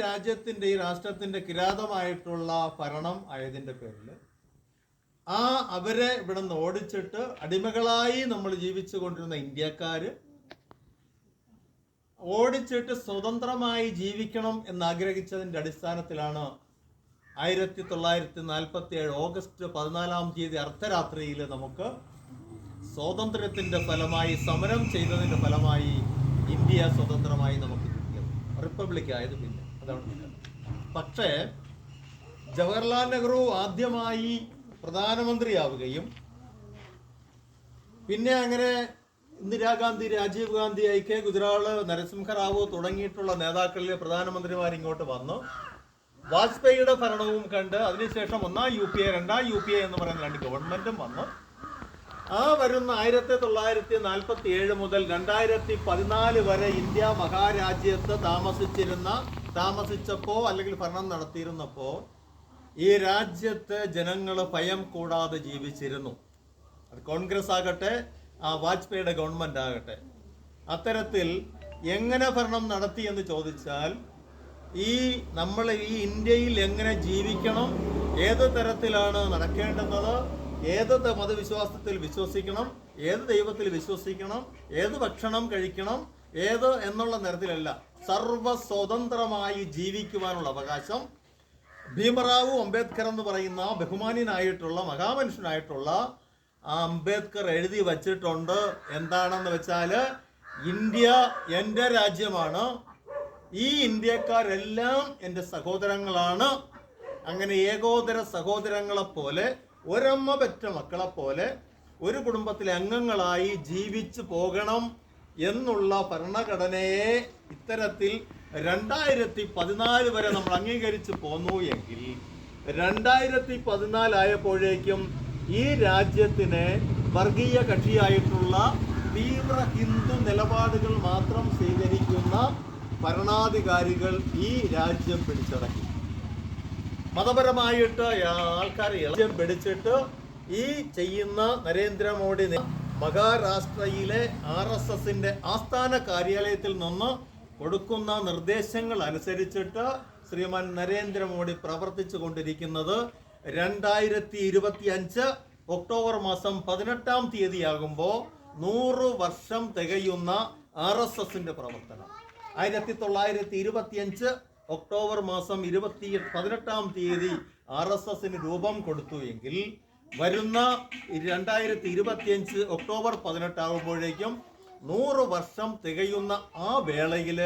രാജ്യത്തിന്റെ ഈ രാഷ്ട്രത്തിന്റെ കിരാതമായിട്ടുള്ള ഭരണം ആയതിന്റെ പേരിൽ ആ അവരെ ഇവിടെ നിന്ന് ഓടിച്ചിട്ട് അടിമകളായി നമ്മൾ ജീവിച്ചു കൊണ്ടിരുന്ന ഇന്ത്യക്കാർ ഓടിച്ചിട്ട് സ്വതന്ത്രമായി ജീവിക്കണം എന്നാഗ്രഹിച്ചതിന്റെ അടിസ്ഥാനത്തിലാണ് ആയിരത്തി തൊള്ളായിരത്തി നാൽപ്പത്തി ഏഴ് ഓഗസ്റ്റ് പതിനാലാം തീയതി അർദ്ധരാത്രിയിൽ നമുക്ക് സ്വാതന്ത്ര്യത്തിന്റെ ഫലമായി സമരം ചെയ്തതിന്റെ ഫലമായി ഇന്ത്യ സ്വതന്ത്രമായി നമുക്ക് കിട്ടിയത്. റിപ്പബ്ലിക് ആയത് പിന്നെ. പക്ഷേ ജവഹർലാൽ നെഹ്റു ആദ്യമായി പ്രധാനമന്ത്രിയാവുകയും പിന്നെ അങ്ങനെ ഇന്ദിരാഗാന്ധി രാജീവ് ഗാന്ധി ഐ കെ ഗുജറാൾ നരസിംഹറാവു തുടങ്ങിയിട്ടുള്ള നേതാക്കളിലെ പ്രധാനമന്ത്രിമാർ ഇങ്ങോട്ട് വന്നു. വാജ്പേയിയുടെ ഭരണവും കണ്ട് അതിനുശേഷം ഒന്നാം യു പി എ രണ്ടാം യു പി എ എന്ന് പറയുന്ന രണ്ട് ഗവൺമെന്റും വന്നു. ആ വരുന്ന ആയിരത്തി തൊള്ളായിരത്തി നാൽപ്പത്തി ഏഴ് മുതൽ രണ്ടായിരത്തി പതിനാല് വരെ ഇന്ത്യ മഹാരാജ്യത്ത് താമസിച്ചിരുന്ന താമസിച്ചപ്പോ അല്ലെങ്കിൽ ഭരണം നടത്തിയിരുന്നപ്പോ ഈ രാജ്യത്തെ ജനങ്ങൾ ഭയം കൂടാതെ ജീവിച്ചിരുന്നു. അത് കോൺഗ്രസ് ആകട്ടെ ആ വാജ്പേയിയുടെ ഗവൺമെന്റ് ആകട്ടെ. അത്തരത്തിൽ എങ്ങനെ ഭരണം നടത്തി എന്ന് ചോദിച്ചാൽ ഈ നമ്മൾ ഈ ഇന്ത്യയിൽ എങ്ങനെ ജീവിക്കണം ഏത് തരത്തിലാണ് നടക്കേണ്ടുന്നത് ഏത് മതവിശ്വാസത്തിൽ വിശ്വസിക്കണം ഏത് ദൈവത്തിൽ വിശ്വസിക്കണം ഏത് ഭക്ഷണം കഴിക്കണം ഏത് എന്നുള്ള നിരത്തിലല്ല സർവ സ്വതന്ത്രമായി ജീവിക്കുവാനുള്ള അവകാശം. ഭീമറാവു അംബേദ്കർ എന്ന് പറയുന്ന ബഹുമാനിയനായിട്ടുള്ള മഹാമനുഷ്യനായിട്ടുള്ള ആ അംബേദ്കർ എഴുതി വച്ചിട്ടുണ്ട്. എന്താണെന്ന് വെച്ചാൽ ഇന്ത്യ എന്റെ രാജ്യമാണ് ഈ ഇന്ത്യക്കാരെല്ലാം എന്റെ സഹോദരങ്ങളാണ്. അങ്ങനെ ഏകോദര സഹോദരങ്ങളെ പോലെ ഒരമ്മ പെറ്റ മക്കളെ പോലെ ഒരു കുടുംബത്തിലെ അംഗങ്ങളായി ജീവിച്ചു പോകണം എന്നുള്ള ഭരണഘടനയെ ഇത്തരത്തിൽ രണ്ടായിരത്തി പതിനാല് വരെ നമ്മൾ അംഗീകരിച്ചു പോന്നു എങ്കിൽ രണ്ടായിരത്തി പതിനാലായപ്പോഴേക്കും ഈ രാജ്യത്തിന് വർഗീയ കക്ഷിയായിട്ടുള്ള തീവ്ര ഹിന്ദു നിലപാടുകൾ മാത്രം സ്വീകരിക്കുന്ന ഭരണാധികാരികൾ ഈ രാജ്യം പിടിച്ചടക്കി. മതപരമായിട്ട് ആൾക്കാരെ ഇളം പിടിച്ചിട്ട് ഈ ചെയ്യുന്ന നരേന്ദ്രമോദി മഹാരാഷ്ട്രയിലെ ആർ എസ് എസിന്റെ ആസ്ഥാന കാര്യാലയത്തിൽ നിന്ന് കൊടുക്കുന്ന നിർദ്ദേശങ്ങൾ അനുസരിച്ചിട്ട് ശ്രീമാൻ നരേന്ദ്രമോദി പ്രവർത്തിച്ചു കൊണ്ടിരിക്കുന്നത് രണ്ടായിരത്തി ഇരുപത്തി അഞ്ച് ഒക്ടോബർ മാസം പതിനെട്ടാം തീയതിയാകുമ്പോൾ നൂറ് വർഷം തികയുന്ന ആർ എസ് എസിന്റെ പ്രവർത്തനം. ആയിരത്തി തൊള്ളായിരത്തി ഇരുപത്തിയഞ്ച് ഒക്ടോബർ മാസം ഇരുപത്തി പതിനെട്ടാം തീയതി ആർ എസ് എസിന് രൂപം കൊടുത്തു എങ്കിൽ വരുന്ന രണ്ടായിരത്തി ഇരുപത്തിയഞ്ച് ഒക്ടോബർ പതിനെട്ടാകുമ്പോഴേക്കും നൂറ് വർഷം തികയുന്ന ആ വേളയിൽ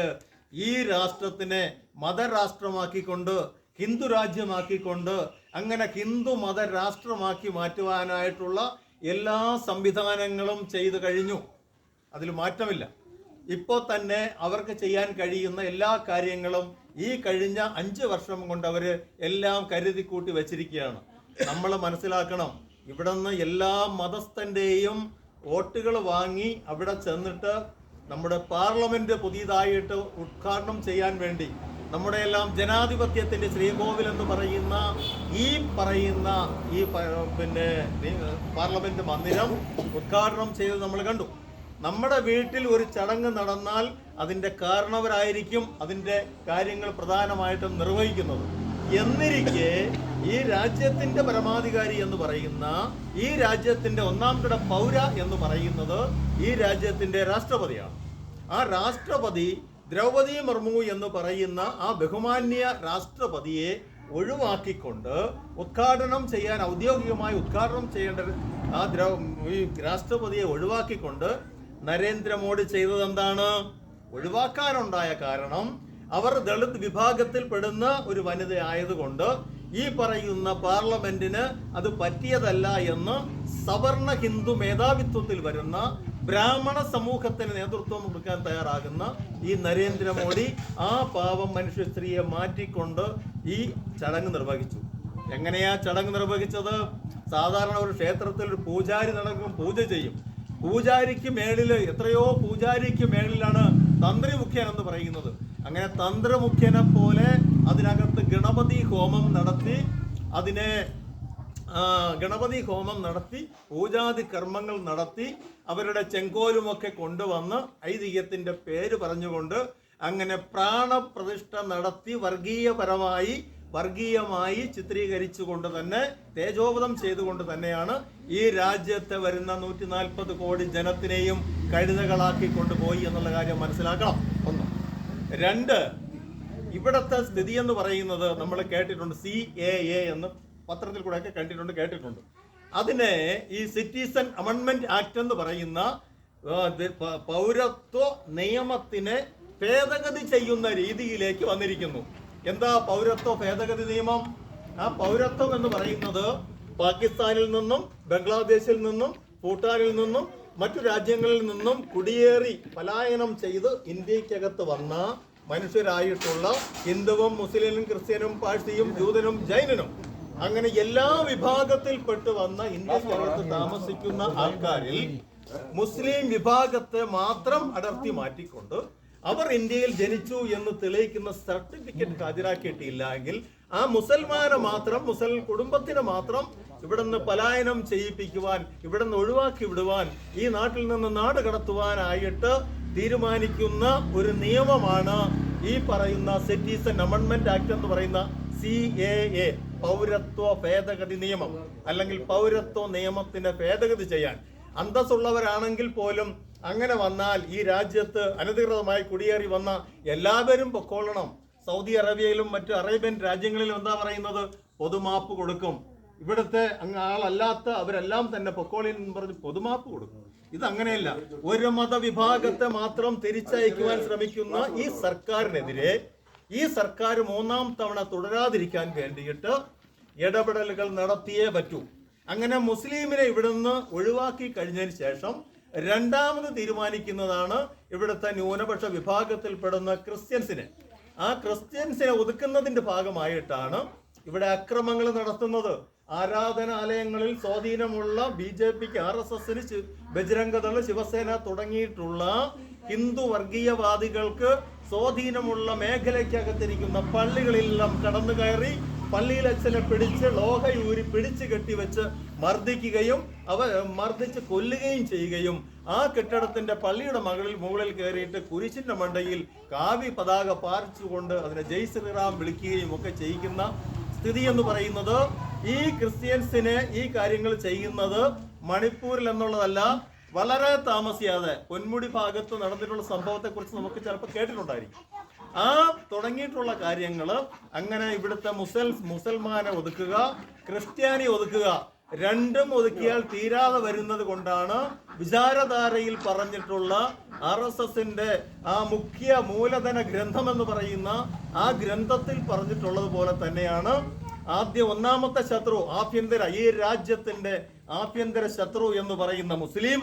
ഈ രാഷ്ട്രത്തിനെ മതരാഷ്ട്രമാക്കിക്കൊണ്ട് ഹിന്ദു രാജ്യമാക്കിക്കൊണ്ട് അങ്ങനെ ഹിന്ദു മതരാഷ്ട്രമാക്കി മാറ്റുവാനായിട്ടുള്ള എല്ലാ സംവിധാനങ്ങളും ചെയ്തു കഴിഞ്ഞു. അതിൽ മാറ്റമില്ല. ഇപ്പോൾ തന്നെ അവർക്ക് ചെയ്യാൻ കഴിയുന്ന എല്ലാ കാര്യങ്ങളും ഈ കഴിഞ്ഞ അഞ്ച് വർഷം കൊണ്ട് അവർ എല്ലാം കരുതി കൂട്ടി വെച്ചിരിക്കുകയാണ്. നമ്മൾ മനസ്സിലാക്കണം ഇവിടെ നിന്ന് എല്ലാ മതസ്ഥന്റെയും വോട്ടുകൾ വാങ്ങി അവിടെ ചെന്നിട്ട് നമ്മുടെ പാർലമെന്റ് പുതിയതായിട്ട് ഉദ്ഘാടനം ചെയ്യാൻ വേണ്ടി നമ്മുടെ എല്ലാം ജനാധിപത്യത്തിന്റെ ശ്രീകോവിൽ എന്ന് പറയുന്ന ഈ പറയുന്ന ഈ പിന്നെ പാർലമെന്റ് മന്ദിരം ഉദ്ഘാടനം ചെയ്ത് നമ്മൾ കണ്ടു. നമ്മുടെ വീട്ടിൽ ഒരു ചടങ്ങ് നടന്നാൽ അതിന്റെ കാരണവരായിരിക്കും അതിന്റെ കാര്യങ്ങൾ പ്രധാനമായിട്ടും നിർവഹിക്കുന്നത്. എന്നിരിക്കെ ഈ രാജ്യത്തിന്റെ പരമാധികാരി എന്ന് പറയുന്ന ഈ രാജ്യത്തിന്റെ ഒന്നാം കിട പൗര എന്ന് പറയുന്നത് ഈ രാജ്യത്തിന്റെ രാഷ്ട്രപതിയാണ്. ആ രാഷ്ട്രപതി ദ്രൗപദി മുർമു എന്ന് പറയുന്ന ആ ബഹുമാന്യ രാഷ്ട്രപതിയെ ഒഴിവാക്കിക്കൊണ്ട് ഉദ്ഘാടനം ചെയ്യാൻ ഔദ്യോഗികമായി ഉദ്ഘാടനം ചെയ്യേണ്ട ആ ദ്രൗ ഈ രാഷ്ട്രപതിയെ ഒഴിവാക്കിക്കൊണ്ട് നരേന്ദ്രമോദി ചെയ്തത് എന്താണ് ഒഴിവാക്കാനുണ്ടായ കാരണം അവർ ദളിത് വിഭാഗത്തിൽ പെടുന്ന ഒരു വനിത ആയതുകൊണ്ട് ഈ പറയുന്ന പാർലമെന്റിന് അത് പറ്റിയതല്ല എന്ന് സവർണ ഹിന്ദു മേധാവിത്വത്തിൽ വരുന്ന ബ്രാഹ്മണ സമൂഹത്തിന് നേതൃത്വം കൊടുക്കാൻ തയ്യാറാകുന്ന ഈ നരേന്ദ്രമോദി ആ പാവം മനുഷ്യ സ്ത്രീയെ മാറ്റിക്കൊണ്ട് ഈ ചടങ്ങ് നിർവഹിച്ചു. എങ്ങനെയാ ചടങ്ങ് നിർവഹിച്ചത്? സാധാരണ ഒരു ക്ഷേത്രത്തിൽ ഒരു പൂജാരി നടക്കും പൂജ ചെയ്യും. പൂജാരിക്ക് മേളിൽ എത്രയോ പൂജാരിക്ക് മേളിലാണ് തന്ത്രി മുഖ്യൻ എന്ന് പറയുന്നത്. അങ്ങനെ തന്ത്രമുഖ്യനെ പോലെ അതിനകത്ത് ഗണപതി ഹോമം നടത്തി അതിനെ ഗണപതി ഹോമം നടത്തി പൂജാതി കർമ്മങ്ങൾ നടത്തി അവരുടെ ചെങ്കോലുമൊക്കെ കൊണ്ടുവന്ന് ഐതിഹ്യത്തിന്റെ പേര് പറഞ്ഞുകൊണ്ട് അങ്ങനെ പ്രാണപ്രതിഷ്ഠ നടത്തി വർഗീയപരമായി വർഗീയമായി ചിത്രീകരിച്ചു കൊണ്ട് തന്നെ തേജോവധം ചെയ്തുകൊണ്ട് തന്നെയാണ് ഈ രാജ്യത്തെ വരുന്ന നൂറ്റി നാൽപ്പത് കോടി ജനത്തിനെയും കഴുതകളാക്കി കൊണ്ടുപോയി എന്നുള്ള കാര്യം മനസ്സിലാക്കണം. ഒന്ന്. രണ്ട് ഇവിടത്തെ സ്ഥിതി എന്ന് പറയുന്നത് നമ്മൾ കേട്ടിട്ടുണ്ട് സി എ എ എന്ന് പത്രത്തിൽ കൂടെയൊക്കെ കണ്ടിട്ടുണ്ട് കേട്ടിട്ടുണ്ട്. അതിനെ ഈ സിറ്റിസൺ അമെൻമെന്റ് ആക്ട് എന്ന് പറയുന്ന പൗരത്വ നിയമത്തിനെ ഭേദഗതി ചെയ്യുന്ന രീതിയിലേക്ക് വന്നിരിക്കുന്നു. എന്താ പൗരത്വ ഭേദഗതി നിയമം? ആ പൗരത്വം എന്ന് പറയുന്നത് പാകിസ്ഥാനിൽ നിന്നും ബംഗ്ലാദേശിൽ നിന്നും ഭൂട്ടാനിൽ നിന്നും മറ്റു രാജ്യങ്ങളിൽ നിന്നും കുടിയേറി പലായനം ചെയ്ത് ഇന്ത്യക്കകത്ത് വന്ന മനുഷ്യരായിട്ടുള്ള ഹിന്ദുവും മുസ്ലിമും ക്രിസ്ത്യനും പാഴ്സിയും ജൂതനും ജൈനനും. അങ്ങനെ എല്ലാ വിഭാഗത്തിൽപ്പെട്ട് വന്ന ഇന്ത്യക്കകത്ത് താമസിക്കുന്ന ആൾക്കാരിൽ മുസ്ലിം വിഭാഗത്തെ മാത്രം അടർത്തി മാറ്റിക്കൊണ്ട് അവർ ഇന്ത്യയിൽ ജനിച്ചു എന്ന് തെളിയിക്കുന്ന സർട്ടിഫിക്കറ്റ് ഹാജരാക്കിയിട്ടില്ല എങ്കിൽ ആ മുസൽമാനെ മാത്രം മുസൽ കുടുംബത്തിനെ മാത്രം ഇവിടുന്ന് പലായനം ചെയ്യിപ്പിക്കുവാൻ ഇവിടുന്ന് ഒഴിവാക്കി വിടുവാൻ ഈ നാട്ടിൽ നിന്ന് നാട് കടത്തുവാനായിട്ട് തീരുമാനിക്കുന്ന ഒരു നിയമമാണ് ഈ പറയുന്ന സിറ്റിസൺ അമൻമെന്റ് ആക്ട് എന്ന് പറയുന്ന സി എ എ പൗരത്വ ഭേദഗതി നിയമം. അല്ലെങ്കിൽ പൗരത്വ നിയമത്തിന്റെ ഭേദഗതി ചെയ്യാൻ. അന്തസ്സുള്ളവരാണെങ്കിൽ പോലും അങ്ങനെ വന്നാൽ ഈ രാജ്യത്ത് അനധികൃതമായി കുടിയേറി വന്ന എല്ലാവരും പൊക്കോളണം. സൗദി അറേബ്യയിലും മറ്റ് അറേബ്യൻ രാജ്യങ്ങളിലും എന്താ പറയുന്നത്? പൊതുമാപ്പ് കൊടുക്കും. ഇവിടുത്തെ ആളല്ലാത്ത അവരെല്ലാം തന്നെ പൊക്കോളിൻ എന്ന് പറഞ്ഞ് പൊതുമാപ്പ് കൊടുക്കും. ഇത് അങ്ങനെയല്ല ഒരു മതവിഭാഗത്തെ മാത്രം തിരിച്ചയക്കുവാൻ ശ്രമിക്കുന്ന ഈ സർക്കാരിനെതിരെ ഈ സർക്കാർ മൂന്നാം തവണ തുടരാതിരിക്കാൻ വേണ്ടിയിട്ട് ഇടപെടലുകൾ നടത്തിയേ പറ്റൂ. അങ്ങനെ മുസ്ലിമിനെ ഇവിടുന്ന് ഒഴിവാക്കി കഴിഞ്ഞതിന് ശേഷം രണ്ടാമത് തീരുമാനിക്കുന്നതാണ് ഇവിടുത്തെ ന്യൂനപക്ഷ വിഭാഗത്തിൽപ്പെടുന്ന ക്രിസ്ത്യൻസിനെ. ആ ക്രിസ്ത്യൻസിനെ ഒതുക്കുന്നതിന്റെ ഭാഗമായിട്ടാണ് ഇവിടെ അക്രമങ്ങൾ നടത്തുന്നത്. ആരാധനാലയങ്ങളിൽ സ്വാധീനമുള്ള ബി ജെ പിക്ക് ആർ എസ് എസിന് ബജരംഗദൾ ശിവസേന തുടങ്ങിയിട്ടുള്ള ഹിന്ദു വർഗീയവാദികൾക്ക് സ്വാധീനമുള്ള മേഖലയ്ക്കകത്തിരിക്കുന്ന പള്ളികളിലെല്ലാം കടന്നു കയറി പള്ളിയിൽ അച്ഛനെ പിടിച്ച് ലോഹയൂരി പിടിച്ച് കെട്ടിവെച്ച് മർദ്ദിക്കുകയും അവ മർദ്ദിച്ച് കൊല്ലുകയും ചെയ്യുകയും ആ കെട്ടിടത്തിന്റെ പള്ളിയുടെ മകളിൽ മുകളിൽ കയറിയിട്ട് കുരിശിന്റെ മണ്ടയിൽ കാവി പതാക പാറിച്ചുകൊണ്ട് അതിനെ ജയ് ശ്രീറാം വിളിക്കുകയും ഒക്കെ ചെയ്യിക്കുന്ന സ്ഥിതി എന്ന് പറയുന്നത് ഈ ക്രിസ്ത്യൻസിനെ ഈ കാര്യങ്ങൾ ചെയ്യുന്നത് മണിപ്പൂരിൽ എന്നുള്ളതല്ല വളരെ താമസിയാതെ പൊന്മുടി ഭാഗത്ത് നടന്നിട്ടുള്ള സംഭവത്തെക്കുറിച്ച് നമുക്ക് ചിലപ്പോൾ കേട്ടിട്ടുണ്ടായിരിക്കും. ആ തുടങ്ങിയിട്ടുള്ള കാര്യങ്ങൾ അങ്ങനെ ഇവിടുത്തെ മുസൽ മുസൽമാനെ ഒതുക്കുക ക്രിസ്ത്യാനി ഒതുക്കുക രണ്ടും ഒതുക്കിയാൽ തീരാതെ വരുന്നത് കൊണ്ടാണ് വിചാരധാരയിൽ പറഞ്ഞിട്ടുള്ള ആർ എസ് എസിന്റെ ആ മുഖ്യ മൂലധന ഗ്രന്ഥം എന്ന് പറയുന്ന ആ ഗ്രന്ഥത്തിൽ പറഞ്ഞിട്ടുള്ളത് പോലെ തന്നെയാണ്. ആദ്യ ഒന്നാമത്തെ ശത്രു ആഭ്യന്തര ഈ രാജ്യത്തിന്റെ ആഭ്യന്തര ശത്രു എന്ന് പറയുന്ന മുസ്ലിം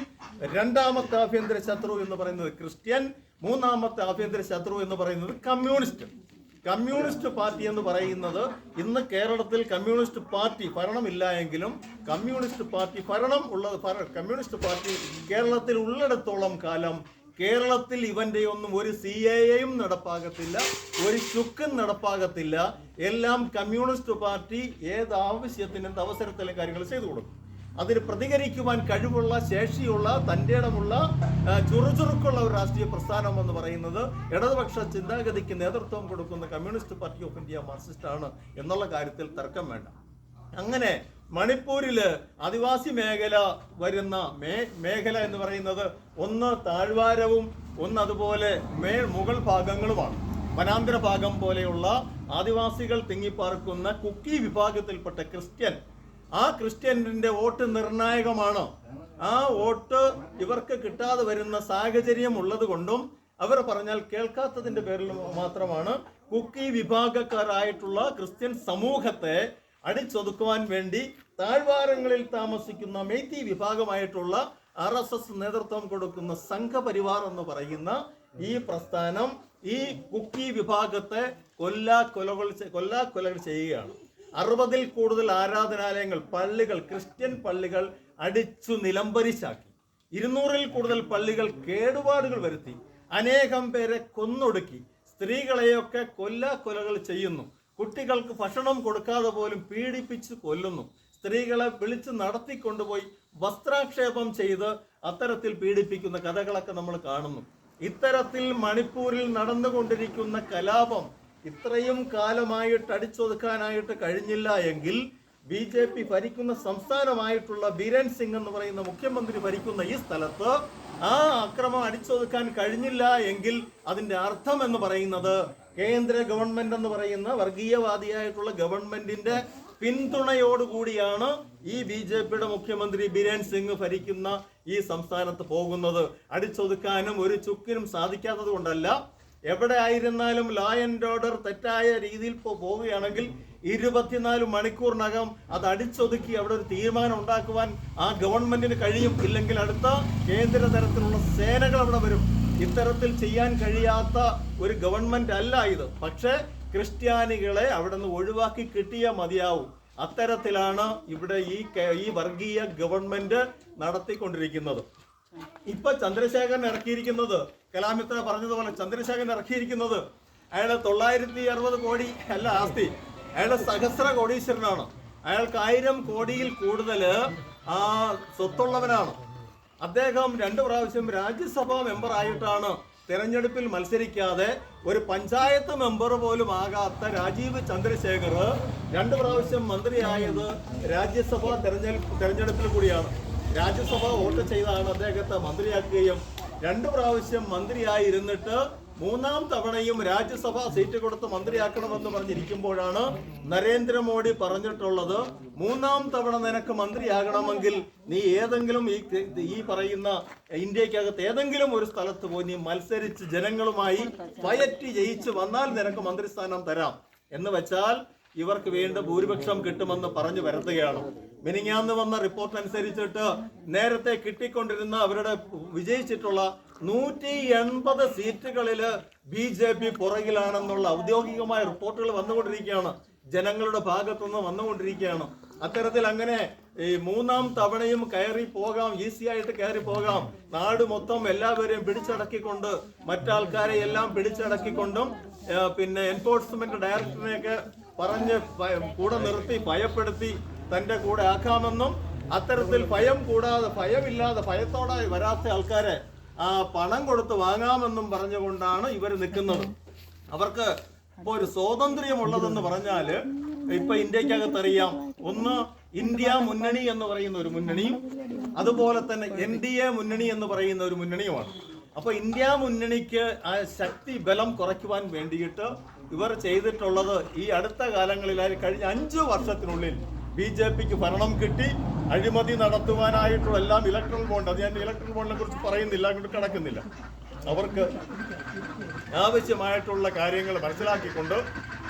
രണ്ടാമത്തെ ആഭ്യന്തര ശത്രു എന്ന് പറയുന്നത് ക്രിസ്ത്യൻ മൂന്നാമത്തെ ആഭ്യന്തര ശത്രു എന്ന് പറയുന്നത് കമ്മ്യൂണിസ്റ്റ്. കമ്മ്യൂണിസ്റ്റ് പാർട്ടി എന്ന് പറയുന്നത് ഇന്ന് കേരളത്തിൽ കമ്മ്യൂണിസ്റ്റ് പാർട്ടി ഭരണമില്ല എങ്കിലും കമ്മ്യൂണിസ്റ്റ് പാർട്ടി ഭരണം ഉള്ളത് കമ്മ്യൂണിസ്റ്റ് പാർട്ടി കേരളത്തിൽ ഉള്ളിടത്തോളം കാലം കേരളത്തിൽ ഇവന്റെ ഒന്നും ഒരു സി എയും നടപ്പാകത്തില്ല ഒരു ചുക്കും നടപ്പാകത്തില്ല. എല്ലാം കമ്മ്യൂണിസ്റ്റ് പാർട്ടി ഏത് ആവശ്യത്തിന് അവസരത്തിലും കാര്യങ്ങൾ ചെയ്തു കൊടുക്കും അതിന് പ്രതികരിക്കുവാൻ കഴിവുള്ള ശേഷിയുള്ള തന്റെ ഇടമുള്ള ചുറുചുറുക്കുള്ള ഒരു രാഷ്ട്രീയ പ്രസ്ഥാനം എന്ന് പറയുന്നത് ഇടതുപക്ഷ ചിന്താഗതിക്ക് നേതൃത്വം കൊടുക്കുന്ന communist party of India marxist ആണ് എന്നുള്ള കാര്യത്തിൽ തർക്കം വേണ്ട. അങ്ങനെ മണിപ്പൂരിൽ ആദിവാസി മേഖല വരുന്ന മേ മേഖല എന്ന് പറയുന്നത് ഒന്ന് താഴ്വാരവും ഒന്ന് അതുപോലെ മേൽ മുകൾ ഭാഗങ്ങളുമാണ്. വനാന്തര ഭാഗം പോലെയുള്ള ആദിവാസികൾ തിങ്ങിപ്പാർക്കുന്ന കുക്കി വിഭാഗത്തിൽപ്പെട്ട ക്രിസ്ത്യൻ ആ ക്രിസ്ത്യന്റെ വോട്ട് നിർണായകമാണ്? ആ വോട്ട് ഇവർക്ക് കിട്ടാതെ വരുന്ന സാഹചര്യം ഉള്ളത് കൊണ്ടും അവർ പറഞ്ഞാൽ കേൾക്കാത്തതിന്റെ പേരിൽ മാത്രമാണ് കുക്കി വിഭാഗക്കാരായിട്ടുള്ള ക്രിസ്ത്യൻ സമൂഹത്തെ അടിച്ചൊതുക്കുവാൻ വേണ്ടി താഴ്വാരങ്ങളിൽ താമസിക്കുന്ന മെയ്ത്തി വിഭാഗമായിട്ടുള്ള ആർ എസ് എസ് നേതൃത്വം കൊടുക്കുന്ന സംഘപരിവാർ എന്ന് പറയുന്ന ഈ പ്രസ്ഥാനം ഈ കുക്കി വിഭാഗത്തെ കൊല്ലാ കൊലകൾ കൊല്ലാ കൊലകൾ ചെയ്യുകയാണ്. അറുപതിൽ കൂടുതൽ ആരാധനാലയങ്ങൾ പള്ളികൾ ക്രിസ്ത്യൻ പള്ളികൾ അടിച്ചു നിലംപരിശാക്കി ഇരുന്നൂറിൽ കൂടുതൽ പള്ളികൾ കേടുപാടുകൾ വരുത്തി. അനേകം പേരെ കൊന്നൊടുക്കി. സ്ത്രീകളെയൊക്കെ കൊല്ലാ കൊലകൾ ചെയ്യുന്നു. കുട്ടികൾക്ക് ഭക്ഷണം കൊടുക്കാതെ പോലും പീഡിപ്പിച്ച് കൊല്ലുന്നു. സ്ത്രീകളെ വിളിച്ച് നടത്തിക്കൊണ്ടുപോയി വസ്ത്രാക്ഷേപം ചെയ്ത് അത്തരത്തിൽ പീഡിപ്പിക്കുന്ന കഥകളൊക്കെ നമ്മൾ കാണുന്നു. ഇത്തരത്തിൽ മണിപ്പൂരിൽ നടന്നുകൊണ്ടിരിക്കുന്ന കലാപം ഇത്രയും കാലമായിട്ട് അടിച്ചൊതുക്കാനായിട്ട് കഴിഞ്ഞില്ല എങ്കിൽ ബി ജെ പി ഭരിക്കുന്ന സംസ്ഥാനമായിട്ടുള്ള ബീരൻ സിംഗ് എന്ന് പറയുന്ന മുഖ്യമന്ത്രി ഭരിക്കുന്ന ഈ സ്ഥലത്ത് ആ അക്രമം അടിച്ചൊതുക്കാൻ കഴിഞ്ഞില്ല എങ്കിൽ അതിന്റെ അർത്ഥം എന്ന് പറയുന്നത് കേന്ദ്ര ഗവൺമെന്റ് എന്ന് പറയുന്ന വർഗീയവാദിയായിട്ടുള്ള ഗവൺമെന്റിന്റെ പിന്തുണയോടുകൂടിയാണ് ഈ ബി ജെ പിയുടെ മുഖ്യമന്ത്രി ബിരേൻ സിംഗ് ഭരിക്കുന്ന ഈ സംസ്ഥാനത്ത് പോകുന്നത്. അടിച്ചൊതുക്കാനും ഒരു ചുക്കിനും സാധിക്കാത്തത് കൊണ്ടല്ല. എവിടെ ആയിരുന്നാലും ലോ ആൻഡ് ഓർഡർ തെറ്റായ രീതിയിൽ പോവുകയാണെങ്കിൽ ഇരുപത്തിനാല് മണിക്കൂറിനകം അത് അടിച്ചൊതുക്കി അവിടെ ഒരു തീരുമാനം ഉണ്ടാക്കുവാൻ ആ ഗവൺമെന്റിന് കഴിയും. ഇല്ലെങ്കിൽ അടുത്ത കേന്ദ്ര തരത്തിലുള്ള സേനകൾ അവിടെ വരും. ഇത്തരത്തിൽ ചെയ്യാൻ കഴിയാത്ത ഒരു ഗവൺമെന്റ് അല്ല ഇത്. പക്ഷേ ക്രിസ്ത്യാനികളെ അവിടെ നിന്ന് ഒഴിവാക്കി കിട്ടിയാൽ മതിയാവും. അത്തരത്തിലാണ് ഇവിടെ ഈ ഈ വർഗീയ ഗവൺമെന്റ് നടത്തിക്കൊണ്ടിരിക്കുന്നത്. ഇപ്പൊ ചന്ദ്രശേഖരൻ ഇറക്കിയിരിക്കുന്നത് കലാമിത്ര പറഞ്ഞതുപോലെ ചന്ദ്രശേഖരൻ ഇറക്കിയിരിക്കുന്നത് അയാൾ തൊള്ളായിരത്തി അറുപത് കോടി അല്ല ആസ്തി. അയാൾ സഹസ്ര കോടീശ്വരനാണ്. അയാൾക്ക് ആയിരം കോടിയിൽ കൂടുതൽ ആ സ്വത്തുള്ളവനാണ്. അദ്ദേഹം രണ്ട് പ്രാവശ്യം രാജ്യസഭാ മെമ്പർ ആയിട്ടാണ് തെരഞ്ഞെടുപ്പിൽ മത്സരിക്കാതെ ഒരു പഞ്ചായത്ത് മെമ്പർ പോലും ആകാത്ത രാജീവ് ചന്ദ്രശേഖർ രണ്ട് പ്രാവശ്യം മന്ത്രിയായത് രാജ്യസഭാ തെരഞ്ഞെടുപ്പ് തെരഞ്ഞെടുപ്പിൽ കൂടിയാണ്. രാജ്യസഭ വോട്ട് ചെയ്താണ് അദ്ദേഹത്തെ മന്ത്രിയാക്കുകയും രണ്ടു പ്രാവശ്യം മന്ത്രിയായി ഇരുന്നിട്ട് മൂന്നാം തവണയും രാജ്യസഭ സീറ്റ് കൊടുത്ത് മന്ത്രിയാക്കണമെന്ന് പറഞ്ഞിരിക്കുമ്പോഴാണ് നരേന്ദ്രമോദി പറഞ്ഞിട്ടുള്ളത്. മൂന്നാം തവണ നിനക്ക് മന്ത്രിയാകണമെങ്കിൽ നീ ഏതെങ്കിലും ഈ ഈ പറയുന്ന ഇന്ത്യക്കകത്ത് ഏതെങ്കിലും ഒരു സ്ഥലത്ത് പോയി നീ മത്സരിച്ച് ജനങ്ങളുമായി പയറ്റി ജയിച്ച് വന്നാൽ നിനക്ക് മന്ത്രിസ്ഥാനം തരാം. എന്ന് വെച്ചാൽ ഇവർക്ക് വീണ്ടും ഭൂരിപക്ഷം കിട്ടുമെന്ന് പറഞ്ഞു വരുത്തുകയാണ്. മിനിങ്ങാന്ന് വന്ന റിപ്പോർട്ട് അനുസരിച്ചിട്ട് നേരത്തെ കിട്ടിക്കൊണ്ടിരുന്ന അവരുടെ വിജയിച്ചിട്ടുള്ള നൂറ്റി എൺപത് സീറ്റുകളിൽ ബി ജെ പി പുറകിലാണെന്നുള്ള ഔദ്യോഗികമായ റിപ്പോർട്ടുകൾ വന്നുകൊണ്ടിരിക്കുകയാണ്. ജനങ്ങളുടെ ഭാഗത്തുനിന്ന് വന്നുകൊണ്ടിരിക്കുകയാണ്. അത്തരത്തിൽ അങ്ങനെ ഈ മൂന്നാം തവണയും കയറി പോകാം ഈസി ആയിട്ട് കയറി പോകാം. നാട് മൊത്തം എല്ലാവരെയും പിടിച്ചടക്കിക്കൊണ്ട് മറ്റാൾക്കാരെ എല്ലാം പിടിച്ചടക്കിക്കൊണ്ടും പിന്നെ എൻഫോഴ്സ്മെന്റ് ഡയറക്ടറിനെയൊക്കെ പറഞ്ഞ് കൂടെ നിർത്തി ഭയപ്പെടുത്തി തന്റെ കൂടെ ആക്കാമെന്നും അത്തരത്തിൽ ഭയം കൂടാതെ ഭയമില്ലാതെ ഭയത്തോടെ വരാത്ത ആൾക്കാരെ ആ പണം കൊടുത്ത് വാങ്ങാമെന്നും പറഞ്ഞുകൊണ്ടാണ് ഇവർ നിൽക്കുന്നത്. അവർക്ക് ഇപ്പൊ ഒരു സ്വാതന്ത്ര്യം ഉള്ളതെന്ന് പറഞ്ഞാൽ ഇപ്പൊ ഇന്ത്യക്കകത്ത് അറിയാം ഒന്ന് ഇന്ത്യ മുന്നണി എന്ന് പറയുന്ന ഒരു മുന്നണിയും അതുപോലെ തന്നെ എൻ ഡി എ മുന്നണി എന്ന് പറയുന്ന ഒരു മുന്നണിയുമാണ്. അപ്പൊ ഇന്ത്യ മുന്നണിക്ക് ആ ശക്തി ബലം കുറയ്ക്കുവാൻ വേണ്ടിയിട്ട് ഇവർ ചെയ്തിട്ടുള്ളത് ഈ അടുത്ത കാലങ്ങളിലായി കഴിഞ്ഞ അഞ്ചു വർഷത്തിനുള്ളിൽ ബി ജെ പിക്ക് ഭരണം കിട്ടി അഴിമതി നടത്തുവാനായിട്ടുള്ള എല്ലാം ഇലക്ട്രൽ ബോണ്ട് അത് ഞാൻ ഇലക്ട്രൽ ബോണ്ടിനെ കുറിച്ച് പറയുന്നില്ല അങ്ങോട്ട് കിടക്കുന്നില്ല. അവർക്ക് ആവശ്യമായിട്ടുള്ള കാര്യങ്ങൾ മനസ്സിലാക്കിക്കൊണ്ട്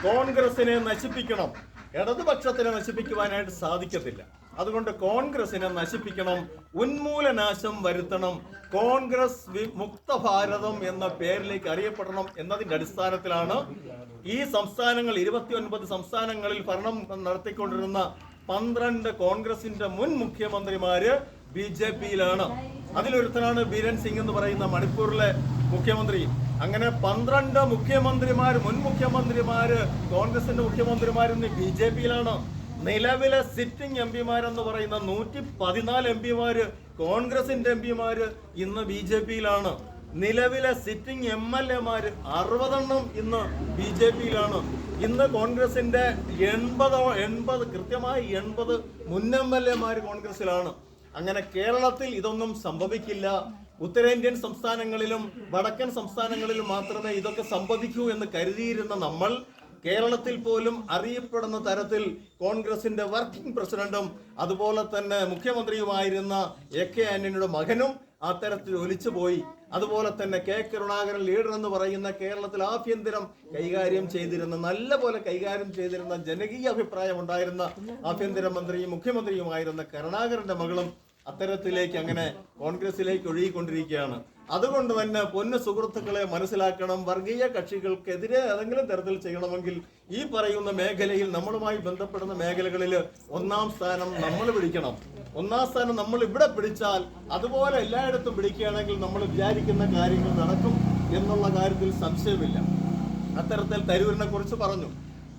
കോൺഗ്രസിനെ നശിപ്പിക്കണം ഇടതുപക്ഷത്തിനെ നശിപ്പിക്കുവാനായിട്ട് സാധിക്കത്തില്ല. അതുകൊണ്ട് കോൺഗ്രസിനെ നശിപ്പിക്കണം ഉന്മൂലനാശം വരുത്തണം കോൺഗ്രസ് വി- മുക്ത ഭാരതം എന്ന പേരിലേക്ക് അറിയപ്പെടണം എന്നതിന്റെ അടിസ്ഥാനത്തിലാണ് ഈ സംസ്ഥാനങ്ങൾ ഇരുപത്തിയൊൻപത് സംസ്ഥാനങ്ങളിൽ ഭരണം നടത്തിക്കൊണ്ടിരുന്ന പന്ത്രണ്ട് കോൺഗ്രസിന്റെ മുൻ മുഖ്യമന്ത്രിമാര് ബി ജെ പിയിലാണ്. അതിലൊരുത്തനാണ് ബീരൻ സിംഗ് എന്ന് പറയുന്ന മണിപ്പൂരിലെ മുഖ്യമന്ത്രി. അങ്ങനെ പന്ത്രണ്ട് മുഖ്യമന്ത്രിമാർ മുൻ മുഖ്യമന്ത്രിമാര് കോൺഗ്രസിന്റെ മുഖ്യമന്ത്രിമാരിന്ന് ബി ജെ പിയിലാണ്. നിലവിലെ സിറ്റിംഗ് എം പിമാരെന്ന് പറയുന്ന നൂറ്റി പതിനാല് എം പിമാര് കോൺഗ്രസിന്റെ എം പിമാര് ഇന്ന് ബി ജെ പിയിലാണ്. നിലവിലെ സിറ്റിംഗ് എം എൽ എമാര് അറുപതെണ്ണം ഇന്ന് ബി ജെ പിയിലാണ്. ഇന്ന് കോൺഗ്രസിന്റെ എൺപത് എൺപത് കൃത്യമായി എൺപത് മുൻ എം എൽ എമാര് കോൺഗ്രസിലാണ്. അങ്ങനെ കേരളത്തിൽ ഇതൊന്നും സംഭവിക്കില്ല. ഉത്തരേന്ത്യൻ സംസ്ഥാനങ്ങളിലും വടക്കൻ സംസ്ഥാനങ്ങളിലും മാത്രമേ ഇതൊക്കെ സംഭവിക്കൂ എന്ന് കരുതിയിരുന്ന നമ്മൾ കേരളത്തിൽ പോലും അറിയപ്പെടുന്ന തരത്തിൽ കോൺഗ്രസിന്റെ വർക്കിംഗ് പ്രസിഡന്റും അതുപോലെ തന്നെ മുഖ്യമന്ത്രിയുമായിരുന്ന എ കെ ആന്റണിയുടെ മകനും അത്തരത്തിൽ ഒലിച്ചുപോയി. അതുപോലെ തന്നെ കെ കരുണാകരൻ ലീഡർ എന്ന് പറയുന്ന കേരളത്തിൽ ആഭ്യന്തരം കൈകാര്യം ചെയ്തിരുന്ന നല്ല പോലെ കൈകാര്യം ചെയ്തിരുന്ന ജനകീയ അഭിപ്രായം ഉണ്ടായിരുന്ന ആഭ്യന്തരമന്ത്രിയും മുഖ്യമന്ത്രിയുമായിരുന്ന കരുണാകരന്റെ മകളും അത്തരത്തിലേക്ക് അങ്ങനെ കോൺഗ്രസിലേക്ക് ഒഴുകിക്കൊണ്ടിരിക്കുകയാണ്. അതുകൊണ്ട് തന്നെ പൊന്നു സുഹൃത്തുക്കളെ മനസ്സിലാക്കണം. വർഗീയ കക്ഷികൾക്കെതിരെ ഏതെങ്കിലും തരത്തിൽ ചെയ്യണമെങ്കിൽ ഈ പറയുന്ന മേഖലയിൽ നമ്മളുമായി ബന്ധപ്പെടുന്ന മേഖലകളിൽ ഒന്നാം സ്ഥാനം നമ്മൾ പിടിക്കണം. ഒന്നാം സ്ഥാനം നമ്മൾ ഇവിടെ പിടിച്ചാൽ അതുപോലെ എല്ലായിടത്തും പിടിക്കുകയാണെങ്കിൽ നമ്മൾ വിചാരിക്കുന്ന കാര്യങ്ങൾ നടക്കും എന്നുള്ള കാര്യത്തിൽ സംശയമില്ല. അത്തരത്തിൽ തരൂരിനെ കുറിച്ച് പറഞ്ഞു.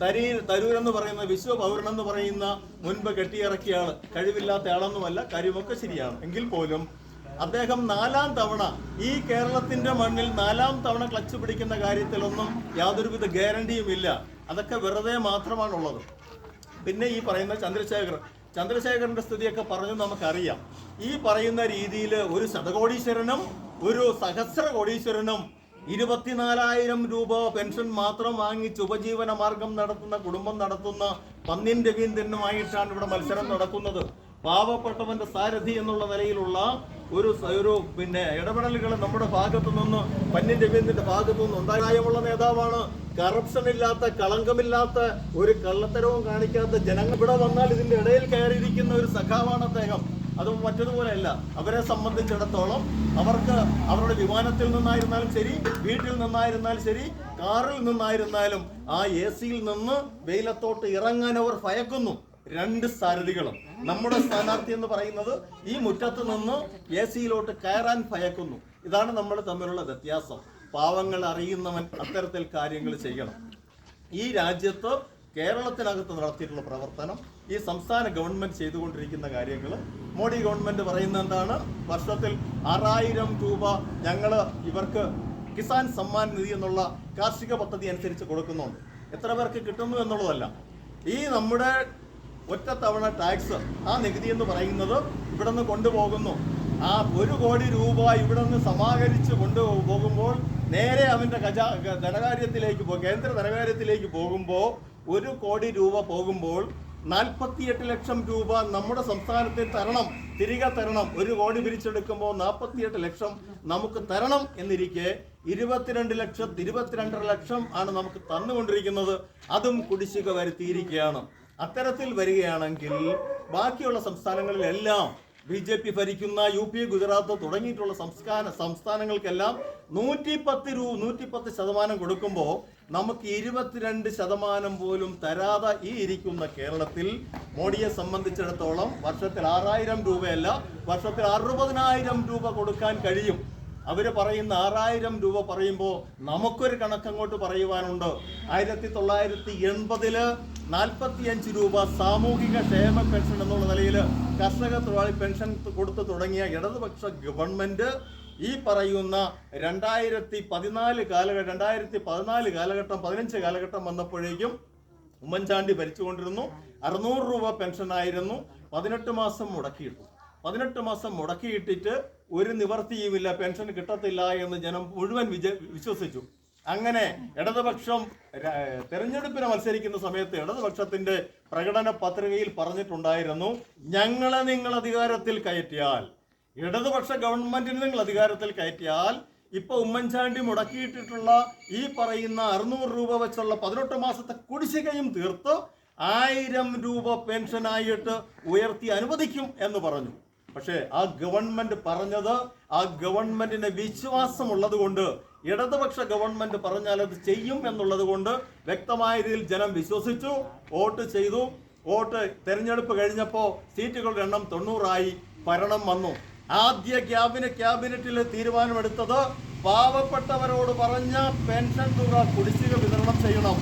തരീ തരൂർ എന്ന് പറയുന്ന വിശ്വ പൗരൻ എന്ന് പറയുന്ന മുൻപ് കെട്ടിയിറക്കിയ ആൾ. കഴിവില്ലാത്ത ആളൊന്നുമല്ല കാര്യമൊക്കെ ശരിയാണ്. എങ്കിൽ പോലും അദ്ദേഹം നാലാം തവണ ഈ കേരളത്തിന്റെ മണ്ണിൽ നാലാം തവണ ക്ലച്ച് പിടിക്കുന്ന കാര്യത്തിലൊന്നും യാതൊരുവിധ ഗ്യാരണ്ടിയും ഇല്ല. അതൊക്കെ വെറുതെ മാത്രമാണുള്ളത്. പിന്നെ ഈ പറയുന്ന ചന്ദ്രശേഖർ ചന്ദ്രശേഖരന്റെ സ്ഥിതിയൊക്കെ പറഞ്ഞു നമുക്കറിയാം. ഈ പറയുന്ന രീതിയിൽ ഒരു ശതകോടീശ്വരനും ഒരു സഹസ്ര കോടീശ്വരനും ഇരുപത്തിനാലായിരം രൂപ പെൻഷൻ മാത്രം വാങ്ങിച്ച് ഉപജീവന മാർഗം നടത്തുന്ന കുടുംബം നടത്തുന്ന പന്നിൻ രവീന്ദ്രനുമായിട്ടാണ് ഇവിടെ മത്സരം നടക്കുന്നത്. പാവപ്പെട്ടവന്റെ സാരഥി എന്നുള്ള നിലയിലുള്ള ഒരു ഒരു പിന്നെ ഇടപെടലുകൾ നമ്മുടെ ഭാഗത്തു നിന്ന് പന്നിൻ രവീന്ദ്രന്റെ ഭാഗത്തു നിന്ന് ഉണ്ടായമുള്ള നേതാവാണ്. കറപ്ഷൻ ഇല്ലാത്ത കളങ്കമില്ലാത്ത ഒരു കള്ളത്തരവും കാണിക്കാത്ത ജനങ്ങൾ ഇവിടെ വന്നാൽ ഇതിന്റെ ഇടയിൽ കയറിയിരിക്കുന്ന ഒരു സഖാവാണ് അദ്ദേഹം. അത് മറ്റതുപോലെയല്ല അവരെ സംബന്ധിച്ചിടത്തോളം അവർക്ക് അവരുടെ വിമാനത്തിൽ നിന്നായിരുന്നാലും ശരി വീട്ടിൽ നിന്നായിരുന്നാലും ശരി കാറിൽ നിന്നായിരുന്നാലും ആ എ സിയിൽ നിന്ന് വെയിലത്തോട്ട് ഇറങ്ങാൻ അവർ ഭയക്കുന്നു. രണ്ട് സാരഥികളും. നമ്മുടെ സ്ഥാനാർത്ഥി എന്ന് പറയുന്നത് ഈ മുറ്റത്ത് നിന്ന് എ സിയിലോട്ട് കയറാൻ ഭയക്കുന്നു. ഇതാണ് നമ്മൾ തമ്മിലുള്ള വ്യത്യാസം. പാവങ്ങൾ അറിയുന്നവൻ അത്തരത്തിൽ കാര്യങ്ങൾ ചെയ്യണം. ഈ രാജ്യത്ത് കേരളത്തിനകത്ത് നടത്തിയിട്ടുള്ള പ്രവർത്തനം ഈ സംസ്ഥാന ഗവൺമെന്റ് ചെയ്തുകൊണ്ടിരിക്കുന്ന കാര്യങ്ങൾ മോഡി ഗവൺമെന്റ് പറയുന്ന എന്താണ്? വർഷത്തിൽ ആറായിരം രൂപ ഞങ്ങൾ ഇവർക്ക് കിസാൻ സമ്മാൻ നിധി എന്നുള്ള കാർഷിക പദ്ധതി അനുസരിച്ച് കൊടുക്കുന്നുണ്ട്. എത്ര പേർക്ക് കിട്ടുന്നു എന്നുള്ളതല്ല. ഈ നമ്മുടെ ഒറ്റത്തവണ ടാക്സ് ആ നികുതി എന്ന് പറയുന്നത് ഇവിടെ നിന്ന് കൊണ്ടുപോകുന്നു. ആ ഒരു കോടി രൂപ ഇവിടെ നിന്ന് സമാഹരിച്ച് കൊണ്ടുപോകുമ്പോൾ നേരെ അവന്റെ ഖജാ ധനകാര്യത്തിലേക്ക് പോ കേന്ദ്ര ധനകാര്യത്തിലേക്ക് പോകുമ്പോൾ ഒരു കോടി രൂപ പോകുമ്പോൾ നാൽപ്പത്തിയെട്ട് ലക്ഷം രൂപ നമ്മുടെ സംസ്ഥാനത്തിന് തരണം തിരികെ തരണം. ഒരു കോടി പിരിച്ചെടുക്കുമ്പോൾ നാൽപ്പത്തിയെട്ട് ലക്ഷം നമുക്ക് തരണം എന്നിരിക്കെ ഇരുപത്തിരണ്ട് ലക്ഷം ഇരുപത്തിരണ്ടര ലക്ഷം ആണ് നമുക്ക് തന്നുകൊണ്ടിരിക്കുന്നത്. അതും കുടിശ്ശിക വരുത്തിയിരിക്കുകയാണ്. അത്തരത്തിൽ വരികയാണെങ്കിൽ ബാക്കിയുള്ള സംസ്ഥാനങ്ങളിലെല്ലാം ബി ജെ പി ഭരിക്കുന്ന യു പി ഗുജറാത്ത് തുടങ്ങിയിട്ടുള്ള സംസ്ഥാന സംസ്ഥാനങ്ങൾക്കെല്ലാം നൂറ്റിപ്പത്ത് രൂ നൂറ്റിപ്പത്ത് ശതമാനം കൊടുക്കുമ്പോൾ നമുക്ക് ഇരുപത്തിരണ്ട് ശതമാനം പോലും തരാതെ ഈ ഇരിക്കുന്ന കേരളത്തിൽ മോഡിയെ സംബന്ധിച്ചിടത്തോളം വർഷത്തിൽ ആറായിരം രൂപയല്ല വർഷത്തിൽ അറുപതിനായിരം രൂപ കൊടുക്കാൻ കഴിയും. അവർ പറയുന്ന ആറായിരം രൂപ പറയുമ്പോൾ നമുക്കൊരു കണക്കങ്ങോട്ട് പറയുവാനുണ്ട്. ആയിരത്തി തൊള്ളായിരത്തി എൺപതിൽ നാൽപ്പത്തിയഞ്ച് രൂപ സാമൂഹിക ക്ഷേമ പെൻഷൻ എന്നുള്ള നിലയിൽ കർഷക തൊഴിലാളി പെൻഷൻ കൊടുത്തു തുടങ്ങിയ ഇടതുപക്ഷ ഗവൺമെന്റ് ഈ പറയുന്ന രണ്ടായിരത്തി പതിനാല് കാലഘട്ടം രണ്ടായിരത്തി പതിനാല് കാലഘട്ടം പതിനഞ്ച് കാലഘട്ടം വന്നപ്പോഴേക്കും ഉമ്മൻചാണ്ടി ഭരിച്ചുകൊണ്ടിരുന്നു. അറുന്നൂറ് രൂപ പെൻഷനായിരുന്നു പതിനെട്ട് മാസം മുടക്കിയിട്ടു. പതിനെട്ട് മാസം മുടക്കിയിട്ടിട്ട് ഒരു നിവർത്തിയുമില്ല. പെൻഷൻ കിട്ടത്തില്ല എന്ന് ജനം മുഴുവൻ വിജ വിശ്വസിച്ചു. അങ്ങനെ ഇടതുപക്ഷം തെരഞ്ഞെടുപ്പിന് മത്സരിക്കുന്ന സമയത്ത് ഇടതുപക്ഷത്തിന്റെ പ്രകടന പത്രികയിൽ പറഞ്ഞിട്ടുണ്ടായിരുന്നു ഞങ്ങളെ നിങ്ങൾ അധികാരത്തിൽ കയറ്റിയാൽ ഇടതുപക്ഷ ഗവൺമെന്റിന് നിങ്ങൾ അധികാരത്തിൽ കയറ്റിയാൽ ഇപ്പൊ ഉമ്മൻചാണ്ടി മുടക്കിയിട്ടിട്ടുള്ള ഈ പറയുന്ന അറുന്നൂറ് രൂപ വെച്ചുള്ള പതിനെട്ട് മാസത്തെ കുടിശ്ശികയും തീർത്ത് ആയിരം രൂപ പെൻഷനായിട്ട് ഉയർത്തി അനുവദിക്കും എന്ന് പറഞ്ഞു. പക്ഷേ ആ ഗവൺമെന്റ് പറഞ്ഞത് ആ ഗവൺമെന്റിന് വിശ്വാസമുള്ളത് കൊണ്ട് ഇടതുപക്ഷ ഗവൺമെന്റ് പറഞ്ഞാൽ അത് ചെയ്യും എന്നുള്ളത് കൊണ്ട് വ്യക്തമായ രീതിയിൽ ജനം വിശ്വസിച്ചു വോട്ട് ചെയ്തു. വോട്ട് തെരഞ്ഞെടുപ്പ് കഴിഞ്ഞപ്പോൾ സീറ്റുകളുടെ എണ്ണം തൊണ്ണൂറായി ഭരണം വന്നു. ആദ്യ ക്യാബിനറ്റ് ക്യാബിനറ്റിൽ തീരുമാനമെടുത്തത് പാവപ്പെട്ടവരോട് പറഞ്ഞ പെൻഷൻ തുക കുടിശ്ശിക വിതരണം ചെയ്യണം.